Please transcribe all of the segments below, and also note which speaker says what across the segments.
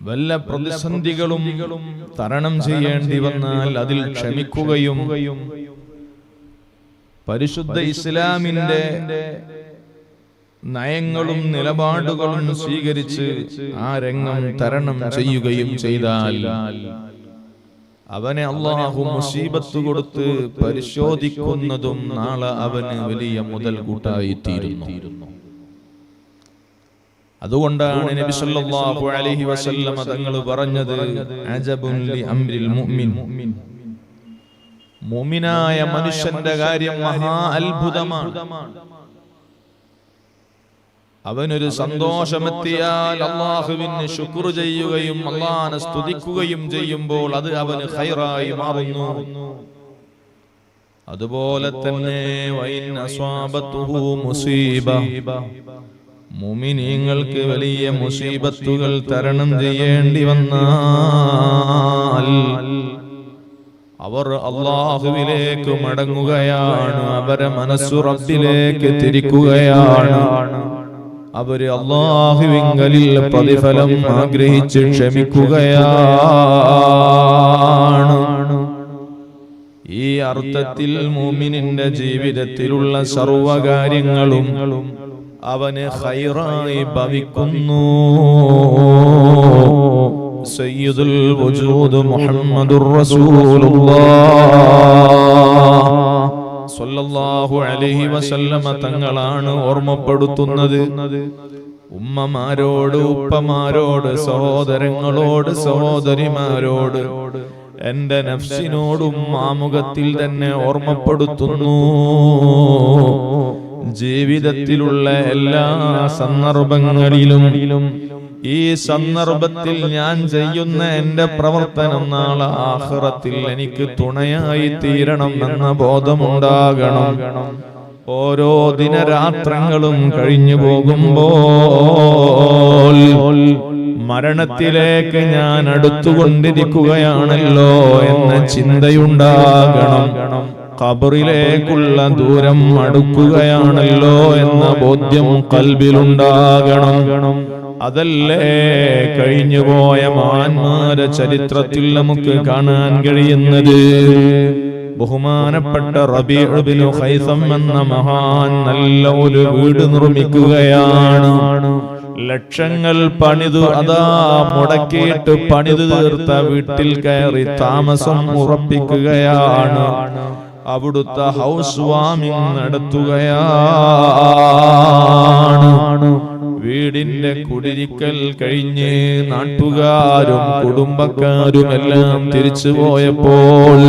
Speaker 1: വല്ല പ്രതിസന്ധികളും തരണം ചെയ്യേണ്ടി വന്നാൽ അതിൽ ക്ഷമിക്കുകയും പരിശുദ്ധ ഇസ്ലാമിന്റെ നയങ്ങളും നിലപാടുകളും സ്വീകരിച്ച് ആ രംഗം തരണം ചെയ്യുകയും ചെയ്താൽ അവനെ അള്ളാഹു മുസീബത്ത് കൊടുത്ത് പരിശോധിക്കുന്നതും നാളെ അവന് വലിയ മുതൽ കൂട്ടായി തീരുന്നു. അതുകൊണ്ടാണ് നബി സല്ലല്ലാഹു അലൈഹി വസല്ലമ തങ്ങൾ പറഞ്ഞത് അജബുൻ ലി അംരിൽ മുഅ്മിൻ. മുഅ്മിനായ മനുഷ്യന്റെ കാര്യം മഹാ അത്ഭുതമാണ്. അവനൊരു സന്തോഷമെത്തിയാൽ അള്ളാഹുവിന് ശുക്ർ ചെയ്യുകയും അള്ളാഹനെ സ്തുതിക്കുകയും ചെയ്യുമ്പോൾ അത് അവന് ഹൈറായി മാറുന്നു. അതുപോലെ തന്നെ വൈൻ അസ്വാബത്തുഹു മുസീബ. മുമിനീങ്ങൾക്ക് വലിയ മുസീബത്തുകൾ തരണം ചെയ്യേണ്ടി വന്നാൽ അവർ അള്ളാഹുവിലേക്ക് മടങ്ങുകയാണ് അവരെ മനസ്സുറപ്പിലേക്ക് തിരിക്കുകയാണ്. അവർ അള്ളാഹുവിങ്കലിൽ പ്രതിഫലം ആഗ്രഹിച്ച് ക്ഷമിക്കുകയാണ്. ഈ അർത്ഥത്തിൽ മൂമിനിന്റെ ജീവിതത്തിലുള്ള സർവകാര്യങ്ങളും അവന് ഹൈറായി ഭവിക്കുന്നു. സയ്യിദുൽ വജൂദ് മുഹമ്മദുർ റസൂലുള്ളാഹ് സ്വല്ലല്ലാഹു അലൈഹി വസല്ലമ തങ്ങളാണ് ഓർമ്മപ്പെടുത്തുന്നത്. ഉമ്മമാരോട് ഉപ്പമാരോട് സഹോദരങ്ങളോട് സഹോദരിമാരോട് എന്റെ നഫ്സിനോടും ആമുഖത്തിൽ തന്നെ ഓർമ്മപ്പെടുത്തുന്നു. ജീവിതത്തിലുള്ള എല്ലാ സന്ദർഭങ്ങളിലും ഈ സന്ദർഭത്തിൽ ഞാൻ ചെയ്യുന്ന എന്റെ പ്രവർത്തനം നാളെ ആഹ്റത്തിൽ എനിക്ക് തുണയായി തീരണം എന്ന ബോധമുണ്ടാകണം. ഓരോ ദിനരാത്രങ്ങളും കഴിഞ്ഞു പോകുമ്പോൾ മരണത്തിലേക്ക് ഞാൻ അടുത്തുകൊണ്ടിരിക്കുകയാണല്ലോ എന്ന ചിന്തയുണ്ടാകണം. ഖബറിലേക്കുള്ള ദൂരം അടുക്കുകയാണല്ലോ എന്ന ബോധ്യം കൽബിലുണ്ടാകണം. അതല്ലേ കഴിഞ്ഞുപോയ മാന്മാര ചരിത്രത്തിൽ നമുക്ക് കാണാൻ കഴിയുന്നത്? ബഹുമാനപ്പെട്ട റബിഅബിനു ഹൈസം എന്ന മഹാൻ നല്ല ഒരു വീട് നിർമ്മിക്കുകയാണ്. ലക്ഷങ്ങൾ പണിതു അതാ മുടക്കിയിട്ട് പണിതു തീർത്ത വീട്ടിൽ കയറി താമസം ഉറപ്പിക്കുകയാണ്. അവിടുത്തെ ഹൗസ് വാമിംഗ് നടത്തുകയാണ്. വീടിന്റെ കുടിരിക്കൽ കഴിഞ്ഞ് നാട്ടുകാരും കുടുംബക്കാരും എല്ലാം തിരിച്ചു പോയപ്പോൾ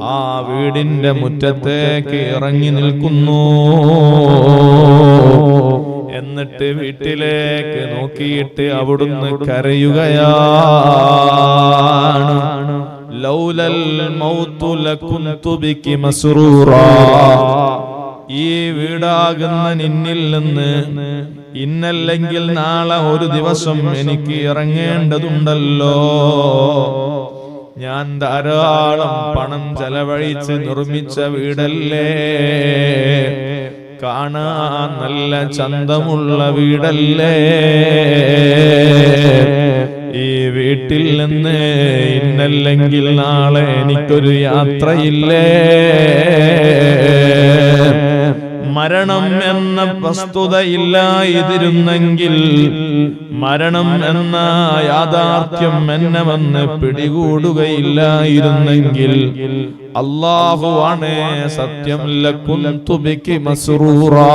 Speaker 1: ആ വീടിന്റെ മുറ്റത്തേക്ക് ഇറങ്ങി നിൽക്കുന്നു. എന്നിട്ട് വീട്ടിലേക്ക് നോക്കിയിട്ട് അവിടുന്ന് കരയുകയാണ്. ലൗലൽ മൗതു ലകുന്തു ബികി മസ്റൂറാ ഈ വീടാകുന്ന നിന്നിൽ നിന്ന് ഇന്നല്ലെങ്കിൽ നാളെ ഒരു ദിവസം എനിക്ക് ഇറങ്ങേണ്ടതുണ്ടല്ലോ. ഞാൻ ധാരാളം പണം ചെലവഴിച്ച് നിർമ്മിച്ച വീടല്ലേ? കാണാൻ നല്ല ചന്തമുള്ള വീടല്ലേ? ഈ വീട്ടിൽ നിന്ന് ഇന്നല്ലെങ്കിൽ നാളെ എനിക്കൊരു യാത്രയില്ലേ? മരണം എന്ന വസ്തുത ഇല്ലായിരുന്നെങ്കിൽ മരണം എന്ന യാഥാർത്ഥ്യം എന്നെ വന്ന് പിടികൂടുകയില്ലായിരുന്നെങ്കിൽ അള്ളാഹുവാണ് സത്യം ലക്കുന്തുബിക്ക് മസ്റൂറാ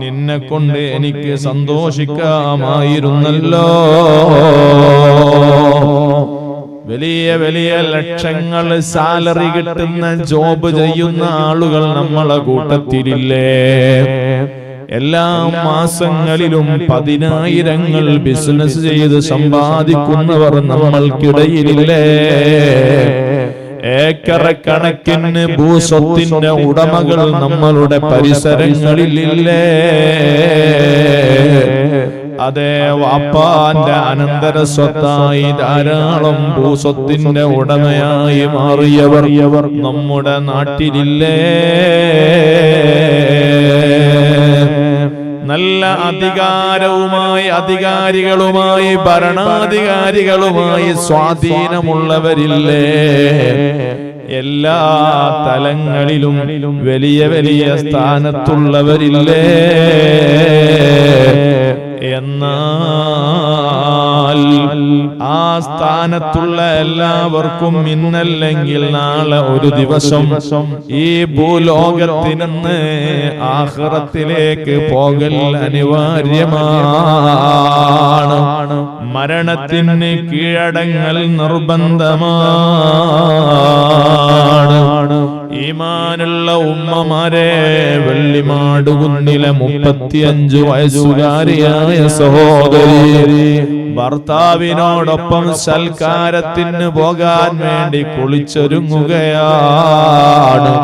Speaker 1: നിന്നെ കൊണ്ട് എനിക്ക് സന്തോഷിക്കാമായിരുന്നല്ലോ. വലിയ വലിയ ലക്ഷങ്ങൾ സാലറി കിട്ടുന്ന ജോബ് ചെയ്യുന്ന ആളുകൾ നമ്മളെ കൂട്ടത്തിലില്ലേ? എല്ലാ മാസങ്ങളിലും പതിനായിരങ്ങൾ ബിസിനസ് ചെയ്ത് സമ്പാദിക്കുന്നവർ നമ്മൾക്കിടയിലില്ലേ? ഏക്കറക്കണക്കിന് ഭൂസ്വത്തിന്റെ ഉടമകൾ നമ്മളുടെ പരിസരങ്ങളിലില്ലേ? അതെ വാപ്പാന്റെ അനന്തര സ്വത്തായി ധാരാളം ഭൂസ്വത്തിന്റെ ഉടമയായി മാറിയവർ നമ്മുടെ നാട്ടിലില്ലേ? നല്ല അധികാരവുമായി അധികാരികളുമായി ഭരണാധികാരികളുമായി സ്വാധീനമുള്ളവരില്ലേ? എല്ലാ തലങ്ങളിലും വലിയ വലിയ സ്ഥാനത്തുള്ളവരില്ലേ? എന്നാൽ ആ സ്ഥാനത്തുള്ള എല്ലാവർക്കും ഇന്നല്ലെങ്കിൽ നാളെ ഒരു ദിവസം ഈ ഭൂലോകത്തിനെന്ന് ആഹ്റത്തിലേക്ക് പോകൽ അനിവാര്യമാണ്. മരണത്തിന് കീഴടങ്ങൽ നിർബന്ധമാണ് ഈമാനുള്ള ഉമ്മമാരെ വെള്ളിമാടുകുന്നിലെ മുപ്പത്തിയഞ്ചു വയസ്സുകാരിയായ സഹോദരി ഭർത്താവിനോടൊപ്പം സൽക്കാരത്തിന് പോകാൻ വേണ്ടി കുളിച്ചൊരുങ്ങുകയാണ്.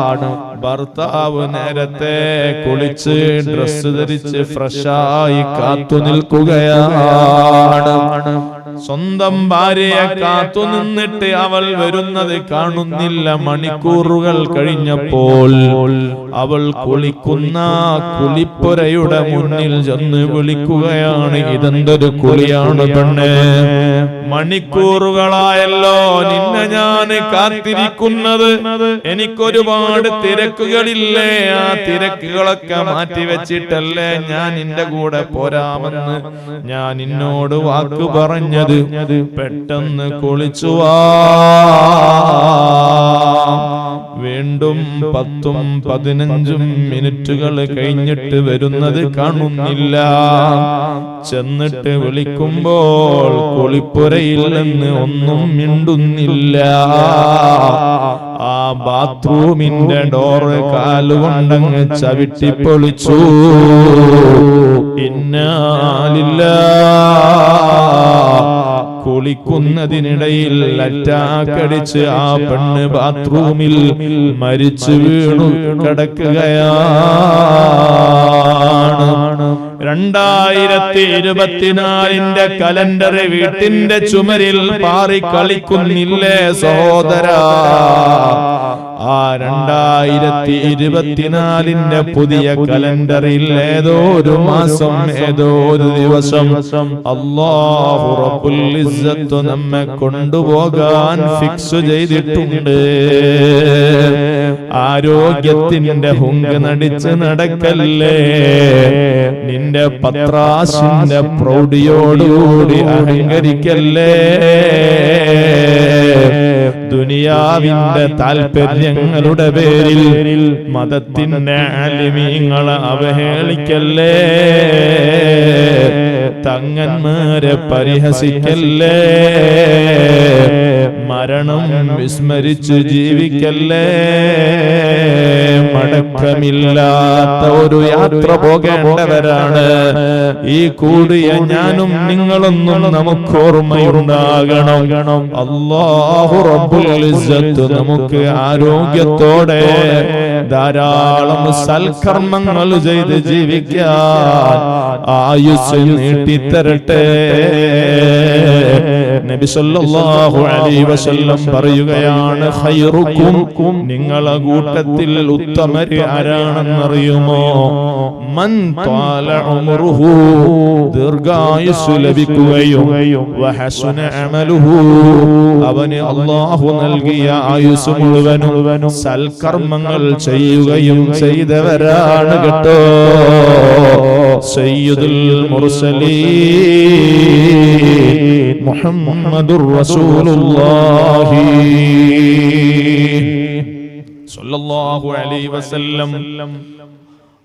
Speaker 1: ഭർത്താവ് നേരത്തെ കുളിച്ച് ഡ്രസ് ധരിച്ച് ഫ്രഷായി കാത്തു നിൽക്കുകയാണ്. സ്വന്തം ഭാര്യയെ കാത്തു നിന്നിട്ട് അവൾ വരുന്നത് കാണുന്നില്ല. മണിക്കൂറുകൾ കഴിഞ്ഞപ്പോൾ അവൾ കുളിക്കുന്ന കുളിപ്പുരയുടെ മുന്നിൽ ചെന്ന് വിളിക്കുകയാണ്. ഇതെന്തൊരു കുളിയാണ് പെണ്ണ്. മണിക്കൂറുകളായല്ലോ. നിന്നെ ഞാൻ കാത്തിരിക്കുന്നത്. എനിക്കൊരുപാട് തിരക്കുകളില്ലേ. ആ തിരക്കുകളൊക്കെ മാറ്റി വെച്ചിട്ടല്ലേ ഞാൻ നിന്റെ കൂടെ പോരാമെന്ന്. ഞാൻ നിന്നോട് വാക്ക് പറഞ്ഞത് പെട്ടെന്ന് കുളിച്ചു വീണ്ടും പത്തും പതിനഞ്ചും മിനിറ്റുകൾ കഴിഞ്ഞിട്ട് വരുന്നത് കാണുന്നില്ല. ചെന്നിട്ട് വിളിക്കുമ്പോൾ കുളിപ്പുരയിൽ നിന്ന് ഒന്നും മിണ്ടുന്നില്ല. ആ ബാത്റൂമിന്റെ ഡോറ് കാലുകൊണ്ടങ്ങ് ചവിട്ടി പൊളിച്ചു. കുളിക്കുന്നതിനിടയിൽ അറ്റാക്കടിച്ച് ആ പെണ്ണ് ബാത്റൂമിൽ മരിച്ചു വീണു കിടക്കുകയാണ്. രണ്ടായിരത്തി ഇരുപത്തിനാലിന്റെ കലണ്ടർ വീട്ടിന്റെ ചുമരിൽ പാറി കളിക്കുന്നില്ലേ സഹോദര? ആ രണ്ടായിരത്തി ഇരുപത്തിനാലിന്റെ പുതിയ കലണ്ടറിൽ ഏതോ ഒരു മാസം ഏതോ ഒരു ദിവസം അള്ളാഹു റബ്ബുൽ ഇസ്സത്ത് നമ്മെ കൊണ്ടുപോകാൻ ഫിക്സ് ചെയ്തിട്ടുണ്ട്. ആരോഗ്യത്തിന്റെ ഹുങ്ക നടിച്ച് നടക്കല്ലേ? നിന്റെ പത്രാശിന്റെ പ്രൗഢിയോടുകൂടി അഹങ്കരിക്കല്ലേ? ദുനിയാവിന്റെ താൽപര്യങ്ങളുടെ പേരിൽ മതത്തിന്റെ അലിമീങ്ങളെ അവഹേളിക്കല്ലേ? തങ്ങന്മാരെ പരിഹസിക്കല്ലേ? മരണം വിസ്മരിച്ചു ജീവിക്കല്ലേ? മടക്കമില്ലാത്ത ഒരു യാത്ര പോകേണ്ടവരാണ്. ഈ കൂടിയ ഞാനും നിങ്ങളൊന്നും നമുക്ക് ഓർമ്മയുണ്ടാകണം അള്ളാഹു നമുക്ക് ആരോഗ്യത്തോടെ ധാരാളം സൽക്കർമ്മങ്ങൾ ചെയ്ത് ജീവിക്കാൻ ആയുസ് നീട്ടിത്തരട്ടെ. നബി സല്ലല്ലാഹു അലൈഹി വസല്ലം പറയുകയാണ് ഖൈറുക്കും നിങ്ങളെ കൂട്ടത്തിൽ ഉത്തമര് ആരാണെന്നറിയുമോ? മൻ ത്വാല ഉംറുഹു ദീർഘായുസ് ലഭിക്കുകയും വഹസുന അമലുഹു അവന് അല്ലാഹു നൽകിയ ആയുസ് മുഴുവനും സൽക്കർമ്മങ്ങൾ ചെയ്യുകയും ചെയ്തവരാണ് കേട്ടോ. സയ്യിദുൽ മുർസലീൻ മുഹമ്മദുർ റസൂലുള്ളാഹി. സ്വല്ലല്ലാഹു അലൈഹി വസല്ലം.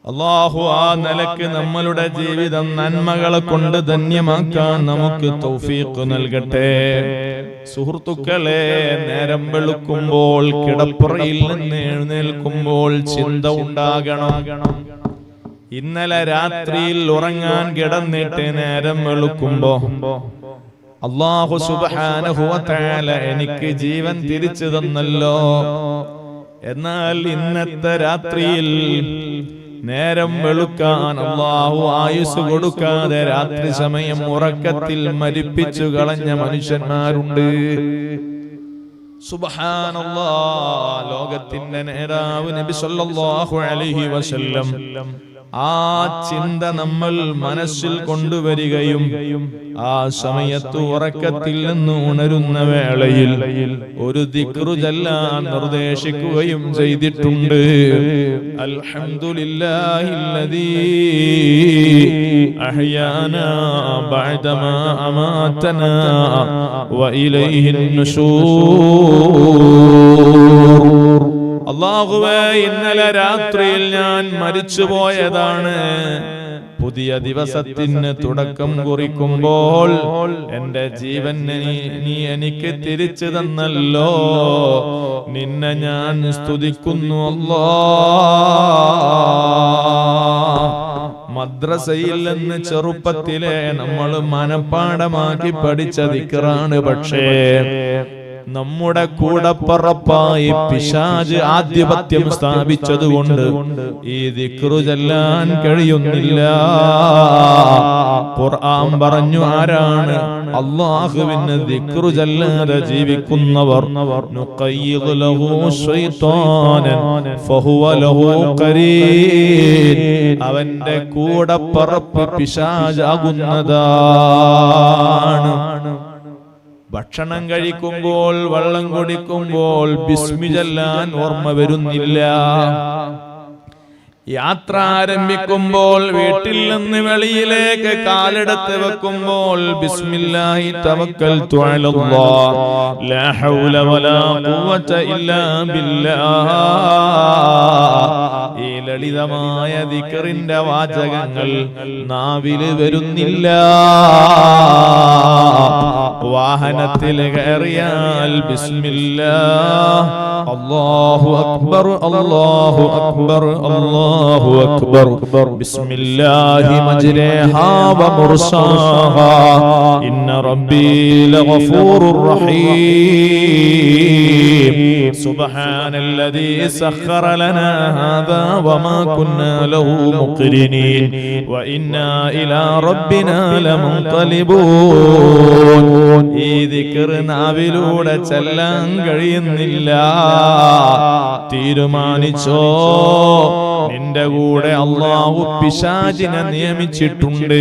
Speaker 1: അള്ളാഹു ആ നിലയ്ക്ക് നമ്മളുടെ ജീവിതം നന്മകളെ കൊണ്ട് ധന്യമാക്കാൻ നമുക്ക് തൗഫീഖ് നൽകട്ടെ. സുഹൃത്തുക്കളെ നേരം വെളുക്കുമ്പോൾ കിടപ്പുറയിൽ നിന്ന് എഴുന്നേൽക്കുമ്പോൾ ചിന്ത ഉണ്ടാകണം. ഇന്നലെ രാത്രിയിൽ ഉറങ്ങാൻ കിടന്നിട്ട് നേരം വെളുക്കുമ്പോ അള്ളാഹു തആല എനിക്ക് ജീവൻ തിരിച്ചു തന്നല്ലോ. എന്നാൽ ഇന്നത്തെ രാത്രിയിൽ നേരം വെളുക്കാൻ അള്ളാഹു ആയുസ് കൊടുക്കാതെ രാത്രി സമയം ഉറക്കത്തിൽ മരിപ്പിച്ചു കളഞ്ഞ മനുഷ്യന്മാരുണ്ട്. ലോകത്തിന്റെ നേതാവ് നബി സല്ലല്ലാഹു അലൈഹി വസല്ലം ആ ചിന്ത നമ്മൾ മനസ്സിൽ കൊണ്ടുവരികയും ആ സമയത്ത് ഉറക്കത്തിൽ നിന്ന് ഉണരുന്ന വേളയിൽ ഒരു ദിക്റു ചെല്ലാൻ നിർദ്ദേശിക്കുകയും ചെയ്തിട്ടുണ്ട്. അൽഹംദുലില്ലാഹില്ലദീ അള്ളാഹുവേ ഇന്നലെ രാത്രിയിൽ ഞാൻ മരിച്ചുപോയതാണ്. പുതിയ ദിവസത്തിന് തുടക്കം കുറിക്കുമ്പോൾ എന്റെ ജീവൻ നീ എനിക്ക് തിരിച്ചു തന്നല്ലോ. നിന്നെ ഞാൻ സ്തുതിക്കുന്നു അല്ലോ. മദ്രസയിൽ നിന്ന് ചെറുപ്പത്തിലെ നമ്മൾ മനപ്പാടമാക്കി പഠിച്ച ദിക്റാണ് പക്ഷേ നമ്മുടെ കൂടപ്പറപ്പായി പിശാജ് ആധിപത്യം സ്ഥാപിച്ചതുകൊണ്ട് ഈ ദിക്റു ചെല്ലാൻ കഴിയുന്നില്ല. ഖുർആൻ പറഞ്ഞു ആരാണ്? അള്ളാഹുവിന് ദിക്റു ചെല്ലാതെ ജീവിക്കുന്നവർ അവന്റെ കൂടപ്പറപ്പ് പിശാജാകുന്നതാണ് ഭക്ഷണം കഴിക്കുമ്പോൾ വെള്ളം കുടിക്കുമ്പോൾ ബിസ്മി ചൊല്ലാൻ ഓർമ്മ വരുന്നില്ല. യാത്ര ആരംഭിക്കുമ്പോൾ വീട്ടിൽ നിന്ന് വെളിയിലേക്ക് കാലെടുത്ത് വെക്കുമ്പോൾ ബിസ്മില്ലാഹി ലാ ഹൗല വലാ ഖുവത ഇല്ലാ ബില്ലാഹ്. ഈ ലളിതമായ ദിക്റിന്റെ വാചകങ്ങൾ നാവിൽ വരുന്നില്ല. വാഹനത്തിൽ കയറിയാൽ ബിസ്മില്ലാ. അല്ലാഹു അക്ബർ അല്ലാഹു അക്ബർ അല്ലാഹു അക്ബർ. ബിസ്മില്ലാഹി മജ്രിഹാ വമുർസാഹാ ഇന്ന റബ്ബി ലഗഫൂറുർ റഹീം. സുബ്ഹാനല്ലദീ സഖറ ലനാ ഹാദാ വമാ كنا له مقرنين. وإنا إلى ربنا لمنقلبون. ഈ ദിക്ർ നാവിലൂടെ ചെല്ലാൻ കഴിയുന്നില്ല. തീരുമാനിച്ചോ? നിന്റെ കൂടെ അള്ളാഹു പിശാചിനെ നിയമിച്ചിട്ടുണ്ട്.